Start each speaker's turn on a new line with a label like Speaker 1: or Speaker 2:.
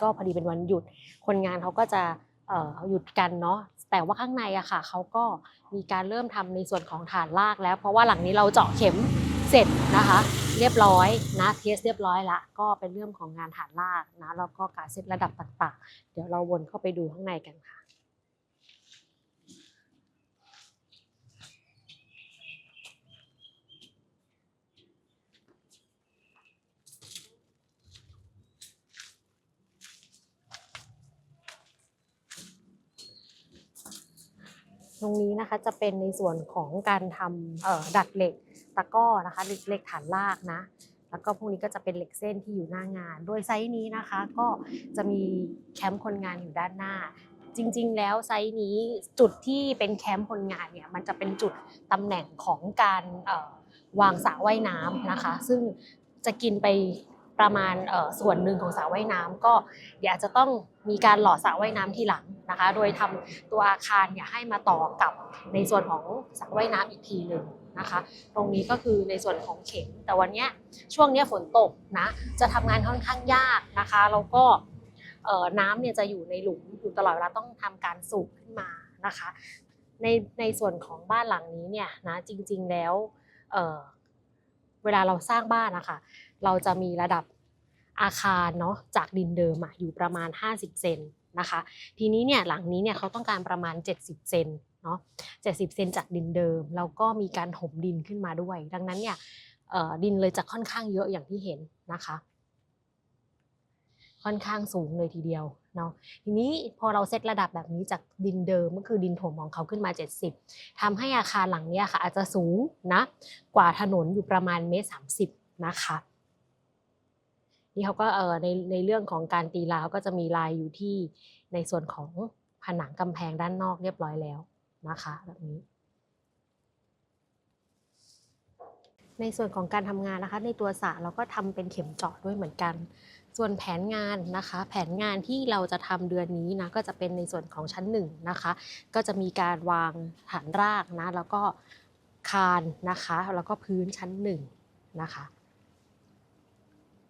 Speaker 1: ก็พอดีเป็นวันหยุด คนงานเขาก็จะหยุดกันเนาะแต่ว่าข้างในอะค่ะเขาก็มีการเริ่มทำในส่วนของฐานลากแล้ว เพราะว่าหลังนี้เราเจาะเข็มเสร็จนะคะ เรียบร้อยนะเทสเรียบร้อยละก็เป็นเรื่องของงานฐานลากนะแล้วก็การเซตระดับต่างๆ เดี๋ยวเราวนเข้าไปดูข้างในกันค่ะ ตรงนี้นะคะจะเป็นในส่วนของการทำดัดเหล็กตะก้อนะคะเหล็กฐานลากนะ แล้วก็พวกนี้ก็จะเป็นเหล็กเส้นที่อยู่หน้างาน โดยไซส์นี้นะคะก็จะมีแคมป์คนงานอยู่ด้านหน้า จริงๆ แล้วไซส์นี้จุดที่เป็นแคมป์คนงานเนี่ยมันจะเป็นจุดตำแหน่งของการวางสระว่ายน้ำนะคะ ซึ่งจะกินไป ประมาณส่วนหนึ่งของสระว่ายน้ำก็เดี๋ยวอาจจะต้องมีการหล่อสระว่ายน้ำทีหลังนะคะ โดยทำตัวอาคารเนี่ยให้มาต่อกับในส่วนของสระว่ายน้ำอีกทีหนึ่งนะคะ ตรงนี้ก็คือในส่วนของเข็ม แต่วันนี้ช่วงนี้ฝนตกนะจะทำงานค่อนข้างยากนะคะแล้วก็น้ำเนี่ยจะอยู่ในหลุมอยู่ตลอดเวลาต้องทำการสูบขึ้นมานะคะในในส่วนของบ้านหลังนี้เนี่ยนะจริงๆแล้วเเวลาเราสร้างบ้านนะคะ เราจะมีระดับ อาคารเนาะจากดินเดิมอะอยู่ประมาณ 50 เซนนะคะ ทีนี้เนี่ยหลังนี้เนี่ยเขาต้องการประมาณ 70 เซนเนาะ70 เซนจากดินเดิม แล้วก็มีการถมดินขึ้นมาด้วย ดังนั้นเนี่ยดินเลยจะค่อนข้างเยอะอย่างที่เห็นนะคะ ค่อนข้างสูงเลยทีเดียวเนาะทีนี้พอเราเซตระดับแบบนี้จากดินเดิมก็คือดินถมของเขาขึ้นมา 70ทำให้อาคารหลังนี้ค่ะอาจจะสูงนะกว่าถนนอยู่ประมาณเมตรสามสิบนะคะ นี่เขาก็เออในในเรื่องของการตีราวก็จะมีลายอยู่ที่ในส่วนของผนังกำแพงด้านนอกเรียบร้อยแล้วนะคะแบบนี้ ในส่วนของการทำงานนะคะ ในตัวสระเราก็ทำเป็นเข็มเจาะด้วยเหมือนกัน ส่วนแผนงานนะคะ แผนงานที่เราจะทำเดือนนี้นะก็จะเป็นในส่วนของชั้นหนึ่งนะคะ ก็จะมีการวางฐานรากนะแล้วก็คานนะคะ แล้วก็พื้นชั้นหนึ่งนะคะ